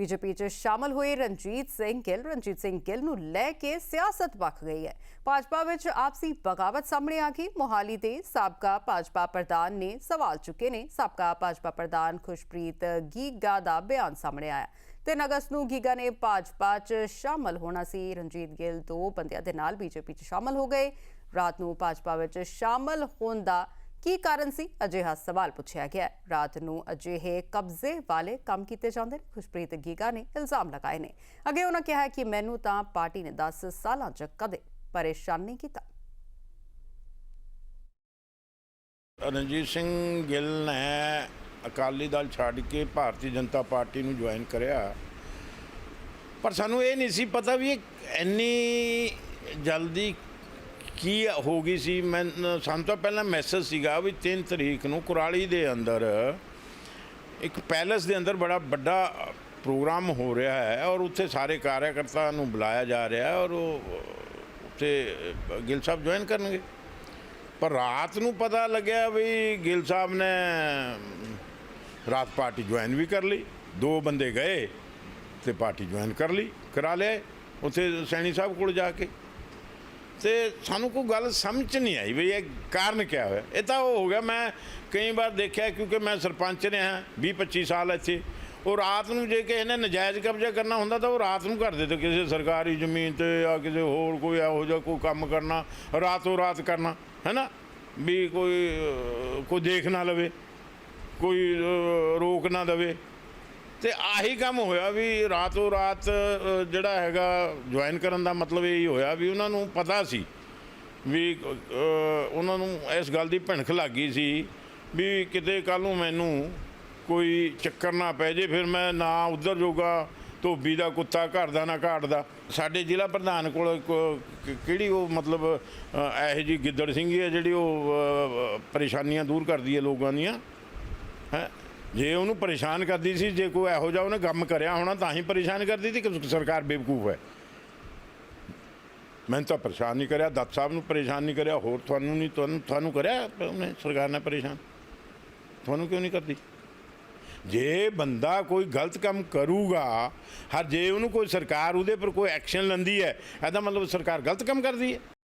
BJP 'ਚ ਸ਼ਾਮਲ ਹੋਏ ਰਣਜੀਤ ਸਿੰਘ ਗਿੱਲ। ਰਣਜੀਤ ਸਿੰਘ ਗਿੱਲ ਨੂੰ ਲੈ ਕੇ ਸਿਆਸਤ ਭਖ ਗਈ ਹੈ। ਭਾਜਪਾ ਵਿੱਚ ਆਪਸੀ ਬਗਾਵਤ ਸਾਹਮਣੇ ਆ ਗਈ। ਮੋਹਾਲੀ ਦੇ ਸਾਬਕਾ ਭਾਜਪਾ ਪ੍ਰਧਾਨ ਨੇ ਸਵਾਲ ਚੁੱਕੇ ਨੇ। ਸਾਬਕਾ ਭਾਜਪਾ ਪ੍ਰਧਾਨ ਖੁਸ਼ਪ੍ਰੀਤ ਗੀਗਾ ਦਾ ਬਿਆਨ ਸਾਹਮਣੇ ਆਇਆ। ਤਿੰਨ ਅਗਸਤ ਨੂੰ ਗੀਗਾ ਨੇ ਭਾਜਪਾ 'ਚ ਸ਼ਾਮਲ ਹੋਣਾ ਸੀ। ਰਣਜੀਤ ਗਿੱਲ ਦੋ ਬੰਦਿਆਂ ਦੇ ਨਾਲ ਬੀਜੇਪੀ 'ਚ ਸ਼ਾਮਲ ਹੋ ਗਏ। ਰਾਤ ਨੂੰ ਭਾਜਪਾ ਵਿੱਚ ਸ਼ਾਮਲ ਹੋਣ ਦਾ ਕੀ ਕਾਰਨ ਸੀ? ਅਜਿਹਾ ਸਵਾਲ ਪੁੱਛਿਆ ਗਿਆ ਰਾਤ ਨੂੰ ਅਜਿਹੇ ਕਬਜ਼ੇ ਵਾਲੇ ਕੰਮ ਕੀਤੇ ਜਾਂਦੇ ਨੇ। ਖੁਸ਼ਪ੍ਰੀਤ ਗੀਗਾ ਨੇ ਇਲਜ਼ਾਮ ਲਗਾਏ ਨੇ। ਅੱਗੇ ਉਹਨਾਂ ਕਿਹਾ ਕਿ ਮੈਨੂੰ ਤਾਂ ਪਾਰਟੀ ਨੇ 10 ਸਾਲਾਂ 'ਚ ਕਦੇ ਪਰੇਸ਼ਾਨ ਨਹੀਂ ਕੀਤਾ। ਰਣਜੀਤ ਸਿੰਘ ਗਿੱਲ ਨੇ ਅਕਾਲੀ ਦਲ ਛੱਡ ਕੇ ਭਾਰਤੀ ਜਨਤਾ ਪਾਰਟੀ ਨੂੰ ਜੁਆਇਨ ਕਰਿਆ। ਪਰ ਸਾਨੂੰ ਇਹ ਨਹੀਂ ਸੀ ਪਤਾ ਵੀ ਇੰਨੀ ਜਲਦੀ ਕੀ ਹੋ ਗਈ ਸੀ? ਮੈਂ, ਸਾਨੂੰ ਤਾਂ ਪਹਿਲਾਂ ਮੈਸੇਜ ਸੀਗਾ ਵੀ 3 ਤਰੀਕ ਨੂੰ ਕੁਰਾਲੀ ਦੇ ਅੰਦਰ, ਇੱਕ ਪੈਲੇਸ ਦੇ ਅੰਦਰ ਬੜਾ ਵੱਡਾ ਪ੍ਰੋਗਰਾਮ ਹੋ ਰਿਹਾ ਹੈ ਔਰ ਉੱਥੇ ਸਾਰੇ ਕਾਰਜਕਰਤਾ ਨੂੰ ਬੁਲਾਇਆ ਜਾ ਰਿਹਾ ਹੈ ਔਰ ਉਹ, ਉੱਥੇ ਗਿੱਲ ਸਾਹਿਬ ਜੁਆਇਨ ਕਰਨਗੇ। ਪਰ ਰਾਤ ਨੂੰ ਪਤਾ ਲੱਗਿਆ ਵੀ ਗਿੱਲ ਸਾਹਿਬ ਨੇ, ਰਾਤ ਪਾਰਟੀ ਜੁਆਇਨ ਵੀ ਕਰ ਲਈ। ਦੋ ਬੰਦੇ ਗਏ ਤੇ ਪਾਰਟੀ ਜੁਆਇਨ ਕਰ ਲਈ, ਕਰਾ ਲਿਆ। ਉੱਥੇ ਸੈਣੀ ਸਾਹਿਬ ਕੋਲ ਜਾ ਕੇ ਤੇ ਸਾਨੂੰ ਕੋਈ ਗੱਲ ਸਮਝ 'ਚ ਨਹੀਂ ਆਈ ਵੀ ਇਹ ਕਾਰਨ ਕਿਆ ਹੋਇਆ। ਇਹ ਤਾਂ ਉਹ ਹੋ ਗਿਆ। ਮੈਂ ਕਈ ਵਾਰ ਦੇਖਿਆ ਕਿਉਂਕਿ ਮੈਂ ਸਰਪੰਚ ਰਿਹਾ 20 25 ਸਾਲ ਇੱਥੇ। ਉਹ ਰਾਤ ਨੂੰ ਜੇ ਕਿਸੇ ਨੇ ਨਜਾਇਜ਼ ਕਬਜ਼ਾ ਕਰਨਾ ਹੁੰਦਾ ਤਾਂ ਉਹ ਰਾਤ ਨੂੰ ਕਰਦੇ ਤੇ ਕਿਸੇ ਸਰਕਾਰੀ ਜ਼ਮੀਨ ਤੇ ਜਾਂ ਕਿਸੇ ਹੋਰ ਕੋਈ ਇਹੋ ਜਿਹਾ ਕੋਈ ਕੰਮ ਕਰਨਾ, ਰਾਤੋਂ ਰਾਤ ਕਰਨਾ ਹੈਨਾ ਵੀ ਕੋਈ ਕੋਈ ਦੇਖ ਨਾ ਲਵੇ, ਕੋਈ ਰੋਕ ਨਾ ਦੇਵੇ। ਤੇ ਆਹੀ ਕੰਮ ਹੋਇਆ ਵੀ ਰਾਤੋਂ ਰਾਤ ਜਿਹੜਾ ਹੈਗਾ ਜੁਆਇਨ ਕਰਨ ਦਾ ਮਤਲਬ ਇਹ ਹੀ ਹੋਇਆ ਵੀ ਉਹਨਾਂ ਨੂੰ ਪਤਾ ਸੀ ਵੀ ਉਹਨਾਂ ਨੂੰ ਇਸ ਗੱਲ ਦੀ ਭਿਣਖ ਲੱਗ ਗਈ ਸੀ ਵੀ ਕਿਤੇ ਕੱਲ ਨੂੰ ਮੈਨੂੰ ਕੋਈ ਚੱਕਰ ਨਾ ਪੈ ਜੇ, ਫਿਰ ਮੈਂ ਨਾ ਉਧਰ ਜੋਗਾ ਧੋਬੀ ਦਾ ਕੁੱਤਾ, ਘਰ ਦਾ ਨਾ ਘਾਟ ਦਾ। ਸਾਡੇ ਜ਼ਿਲ੍ਹਾ ਪ੍ਰਧਾਨ ਕੋਲ ਕਿਹੜੀ ਉਹ ਮਤਲਬ ਇਹੋ ਜੀ ਗਿੱਦੜ ਸਿੰਘੀ ਹੈ ਜਿਹੜੀ ਉਹ ਪਰੇਸ਼ਾਨੀਆਂ ਦੂਰ ਕਰਦੀ ਹੈ ਲੋਕਾਂ ਦੀਆਂ, ਹੈ? ਜੇ ਉਹਨੂੰ ਪਰੇਸ਼ਾਨ ਕਰਦੀ ਸੀ, ਜੇ ਕੋਈ ਇਹੋ ਜਿਹਾ ਉਹਨੇ ਕੰਮ ਕਰਿਆ ਹੋਣਾ, ਤਾਂ ਹੀ ਪਰੇਸ਼ਾਨ ਕਰਦੀ ਸੀ ਕਿ ਸਰਕਾਰ ਬੇਵਕੂਫ ਹੈ। ਮੈਂ ਤਾਂ ਪਰੇਸ਼ਾਨ ਨਹੀਂ ਕਰਿਆ, ਦੱਤ ਸਾਹਿਬ ਨੂੰ ਪਰੇਸ਼ਾਨ ਨਹੀਂ ਕਰਿਆ, ਹੋਰ ਤੁਹਾਨੂੰ ਨਹੀਂ, ਤੁਹਾਨੂੰ ਤੁਹਾਨੂੰ ਕਰਿਆ ਉਹਨੇ ਸਰਕਾਰ ਨੇ ਪਰੇਸ਼ਾਨ। ਤੁਹਾਨੂੰ ਕਿਉਂ ਨਹੀਂ ਕਰਦੀ? ਜੇ ਬੰਦਾ ਕੋਈ ਗਲਤ ਕੰਮ ਕਰੂਗਾ, ਹਰ ਜੇ ਉਹਨੂੰ ਕੋਈ ਸਰਕਾਰ ਉਹਦੇ ਪਰ ਕੋਈ ਐਕਸ਼ਨ ਲੈਂਦੀ ਹੈ, ਇਹਦਾ ਮਤਲਬ ਸਰਕਾਰ ਗਲਤ ਕੰਮ ਕਰਦੀ ਹੈ।